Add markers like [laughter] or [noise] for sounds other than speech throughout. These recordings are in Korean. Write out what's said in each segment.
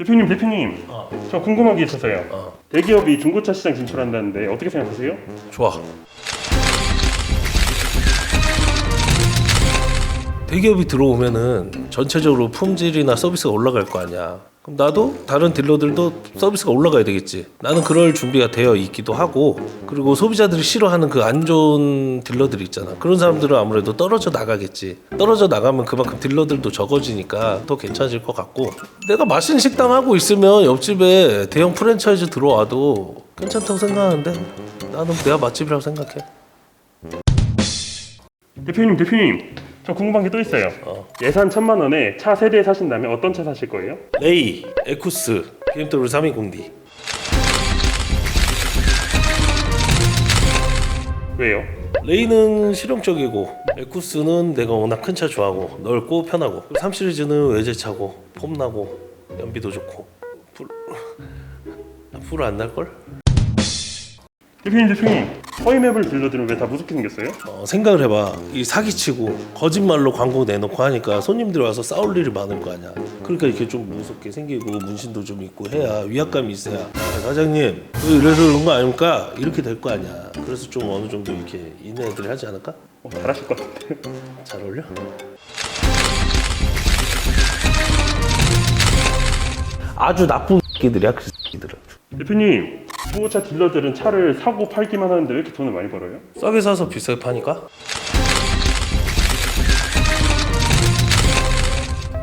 대표님 대표님 어. 저 궁금한 게 있어서요 어. 대기업이 중고차 시장 진출한다는데 어떻게 생각하세요? 좋아. 대기업이 들어오면은 전체적으로 품질이나 서비스가 올라갈 거 아니야. 나도 다른 딜러들도 서비스가 올라가야 되겠지. 나는 그럴 준비가 되어 있기도 하고 그리고 소비자들이 싫어하는 그 안 좋은 딜러들이 있잖아. 그런 사람들은 아무래도 떨어져 나가겠지. 떨어져 나가면 그만큼 딜러들도 적어지니까 더 괜찮아질 것 같고 내가 맛있는 식당 하고 있으면 옆집에 대형 프랜차이즈 들어와도 괜찮다고 생각하는데 나는 내가 맛집이라고 생각해. 대표님 대표님 저 궁금한 게 또 있어요 어. 예산 천만 원에 차 세 대 사신다면 어떤 차 사실 거예요? 레이, 에쿠스, BMW 320D. 왜요? 레이는 실용적이고 에쿠스는 내가 워낙 큰 차 좋아하고 넓고 편하고 3 시리즈는 외제차고 폼나고 연비도 좋고 불 불 안 날 걸? 대표님 대표님 허위맵을 딜러들은 왜다 무섭게 생겼어요? 어, 생각을 해봐. 이 사기치고 거짓말로 광고 내놓고 하니까 손님들이 와서 싸울 일이 많을 거 아니야. 그러니까 이렇게 좀 무섭게 생기고 문신도 좀 있고 해야 위압감이 있어야. 아, 사장님 왜 이래서 그런 거 아닙니까? 이렇게 될 거 아니야. 그래서 좀 어느 정도 이렇게 있는 애들이 하지 않을까? 어, 잘하실 것 같아요. [laughs] 잘 어울려? 아주 나쁜 새끼들이야 그 새끼들은. 대표님 중고차 딜러들은 차를 사고 팔기만 하는데 왜 이렇게 돈을 많이 벌어요? 싸게 사서 비싸게 파니까?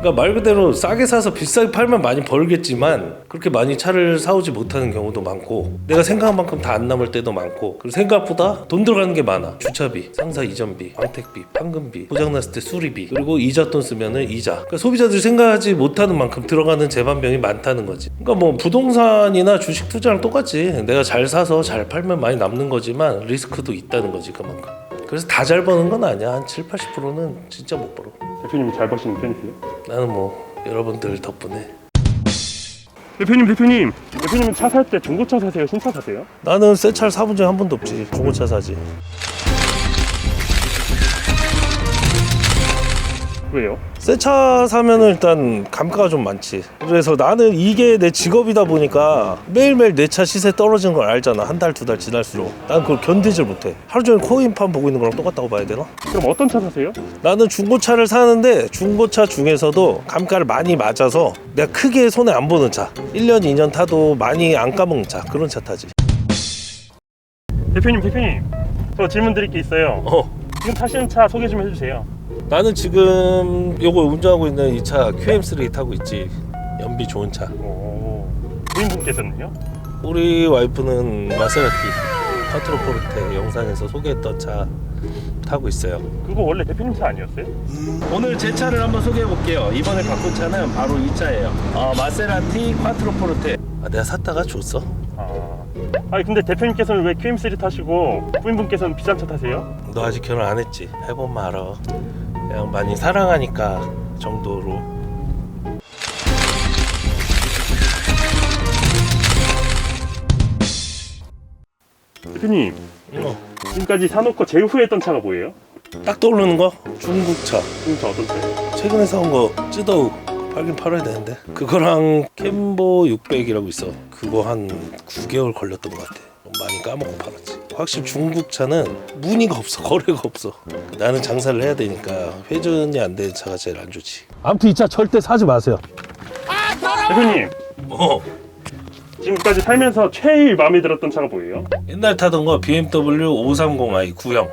그러니까 말 그대로 싸게 사서 비싸게 팔면 많이 벌겠지만 그렇게 많이 차를 사오지 못하는 경우도 많고 내가 생각한 만큼 다 안 남을 때도 많고 그리고 생각보다 돈 들어가는 게 많아. 주차비, 상사 이전비, 광택비, 판금비, 고장났을 때 수리비 그리고 이자 돈 쓰면은 이자. 그러니까 소비자들이 생각하지 못하는 만큼 들어가는 재반병이 많다는 거지. 그러니까 뭐 부동산이나 주식 투자랑 똑같지. 내가 잘 사서 잘 팔면 많이 남는 거지만 리스크도 있다는 거지 그만큼 그래서 다 잘 버는 건 아니야 한 7, 80%는 진짜 못 벌어 대표님이 잘 버시는 편이세요? 나는 뭐 여러분들 덕분에 대표님 대표님 대표님은 차 살 때 중고차 사세요? 신차 사세요? 나는 새 차를 사본 적이 한 번도 없지 중고차 사지 왜요? 새 차 사면은 일단 감가가 좀 많지. 그래서 나는 이게 내 직업이다 보니까 매일매일 내 차 시세 떨어지는 걸 알잖아. 한 달 두 달 지날수록. 난 그걸 견디질 못해. 하루 종일 코인판 보고 있는 거랑 똑같다고 봐야 되나? 그럼 어떤 차 사세요? 나는 중고차를 사는데 중고차 중에서도 감가를 많이 맞아서 내가 크게 손에 안 보는 차. 1년 2년 타도 많이 안 까먹는 차. 그런 차 타지. 대표님 대표님. 저 질문 드릴 게 있어요. 어. 지금 타시는 차 소개 좀 해주세요 나는 지금 요거 운전하고 있는 이 차 QM3 타고 있지 연비 좋은 차 오 부인분께서는요? 우리 와이프는 마세라티 쿼트로 포르테 영상에서 소개했던 차 타고 있어요 그거 원래 대표님 차 아니었어요? 오늘 제 차를 한번 소개해 볼게요 이번에 바꾼 차는 바로 이 차예요 어, 마세라티 쿼트로 포르테 아, 내가 샀다가 줬어 아 아니 근데 대표님께서는 왜 QM3 타시고 부인분께서는 비싼 차 타세요? 너 아직 결혼 안 했지? 해보면 알아 그냥 많이 사랑하니까 정도로. 대표님 어, 지금까지 사놓고 제일 후회했던 차가 뭐예요? 딱 떠오르는 거? 중국차. 지금 저 어떤 차예요? 최근에 사온 거 찌더우 팔긴 팔아야 되는데. 그거랑 캠보 600이라고 있어. 그거 한 9개월 걸렸던 것 같아. 많이 까먹고 팔았지 확실히 중국 차는 문의가 없어 거래가 없어. 나는 장사를 해야 되니까 회전이 안 되는 차가 제일 안 좋지. 아무튼 이 차 절대 사지 마세요. 대표님 어. 지금까지 살면서 제일 마음에 들었던 차가 뭐예요? 옛날 타던 거 BMW 530i 구형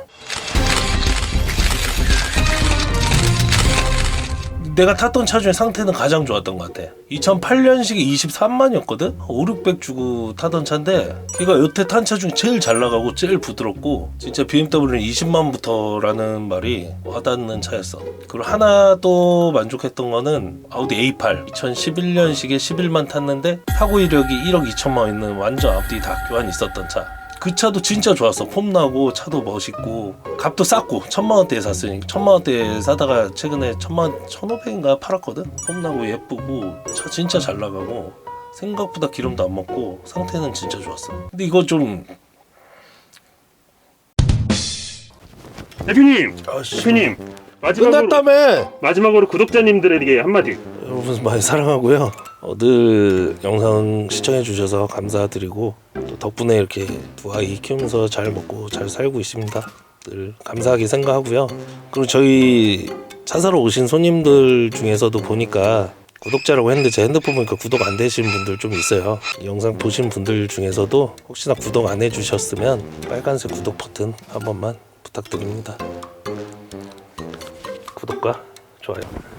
내가 탔던 차 중에 상태는 가장 좋았던 것 같아. 2008년식이 23만이었거든? 5, 600 주고 타던 차인데 걔가 여태 탄 차 중에 제일 잘 나가고 제일 부드럽고 진짜 BMW는 20만부터라는 말이 와닿는 차였어. 그리고 하나 또 만족했던 거는 아우디 A8 2011년식에 11만 탔는데 사고 이력이 1억 2천만 있는 완전 앞뒤 다 교환이 있었던 차 그 차도 진짜 좋았어. 폼 나고 차도 멋있고 값도 쌌고 천만 원대에 샀으니 천만 원대에 사다가 최근에 천만 천오백인가 팔았거든. 폼 나고 예쁘고 차 진짜 잘 나가고 생각보다 기름도 안 먹고 상태는 진짜 좋았어. 근데 이거 좀 대표님 아씨 대표님 마지막으로 끝났다며. 마지막으로 구독자님들에게 한마디 여러분 많이 사랑하고요. 어, 늘 영상 시청해 주셔서 감사드리고 또 덕분에 이렇게 두 아이 키우면서 잘 먹고 잘 살고 있습니다. 늘 감사하게 생각하고요. 그리고 저희 차 사러 오신 손님들 중에서도 보니까 구독자라고 했는데 제 핸드폰 보니까 구독 안 되신 분들 좀 있어요. 이 영상 보신 분들 중에서도 혹시나 구독 안 해주셨으면 빨간색 구독 버튼 한 번만 부탁드립니다. 구독과 좋아요.